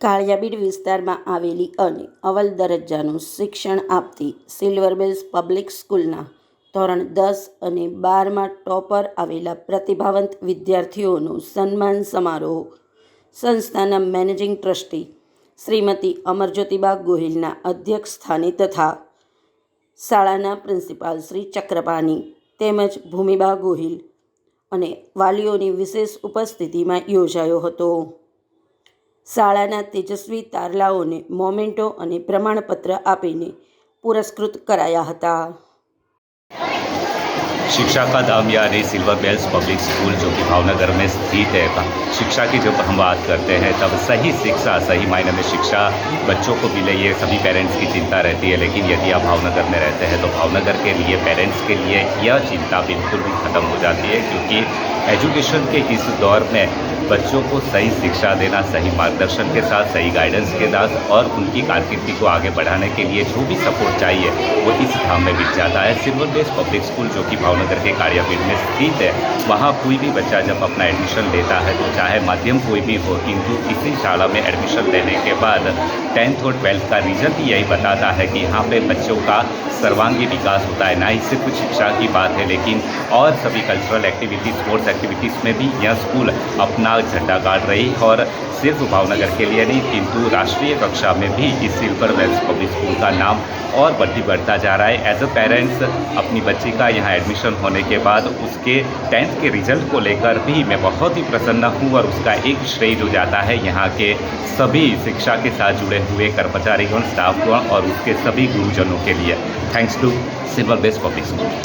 કાળિયાબીડ વિસ્તારમાં આવેલી અને અવલ દરજ્જાનું શિક્ષણ આપતી સિલ્વરબેલ્સ પબ્લિક સ્કૂલના ધોરણ દસ અને બારમાં ટોપર આવેલા પ્રતિભાવંત વિદ્યાર્થીઓનો સન્માન સમારોહ સંસ્થાના મેનેજિંગ ટ્રસ્ટી શ્રીમતી અમરજ્યોતિબા ગોહિલના અધ્યક્ષ સ્થાને તથા શાળાના પ્રિન્સિપાલ શ્રી ચક્રપાની તેમજ ભૂમિબા ગોહિલ અને વાલીઓની વિશેષ ઉપસ્થિતિમાં યોજાયો હતો. શાળાના તેજસ્વી તારલાઓને મોમેન્ટો અને પ્રમાણપત્ર આપીને પુરસ્કૃત કરાયા હતા. शिक्षा का दाम यानी सिल्वर बेल्स पब्लिक स्कूल जो कि भावनगर में स्थित है शिक्षा की जब हम बात करते हैं, तब सही शिक्षा, सही मायने में शिक्षा बच्चों को मिले, ये सभी पेरेंट्स की चिंता रहती है। लेकिन यदि आप भावनगर में रहते हैं तो भावनगर के लिए पेरेंट्स के लिए यह चिंता बिल्कुल भी ख़त्म हो जाती है, क्योंकि एजुकेशन के इस दौर में बच्चों को सही शिक्षा देना, सही मार्गदर्शन के साथ, सही गाइडेंस के साथ और उनकी कारकिर्दी को आगे बढ़ाने के लिए जो भी सपोर्ट चाहिए, वो इस धाम में मिल जाता है। सिल्वर बेस पब्लिक स्कूल जो कि भावनगर के कारियापीठ में स्थित है। वहाँ कोई भी बच्चा जब अपना एडमिशन लेता है तो चाहे माध्यम कोई भी हो, किंतु इसी शाला में एडमिशन लेने के बाद टेंथ और ट्वेल्थ का रिज़ल्ट यही बताता है कि यहाँ पे बच्चों का सर्वांगीण विकास होता है। ना ही सिर्फ़ शिक्षा की बात है, लेकिन और सभी कल्चरल एक्टिविटीज़ स्पोर्ट्स एक्टिविटीज़ में भी यह स्कूल अपना झंडा गाड़ रही और सिर्फ़ भावनगर के लिए नहीं, किंतु राष्ट्रीय कक्षा में भी इस सिल्वर वेल्स पब्लिक स्कूल का नाम और बढ़ती बढ़ता जा रहा है। एज अ पेरेंट्स अपनी बच्ची का यहाँ एडमिशन होने के बाद उसके टेंथ के रिज़ल्ट को लेकर भी मैं बहुत ही प्रसन्न हूँ और उसका एक श्रेय जो जाता है यहाँ के सभी शिक्षा के साथ जुड़े हुए कर्मचारीगण स्टाफगण और उसके सभी गुरुजनों के लिए। Thanks to silver best public school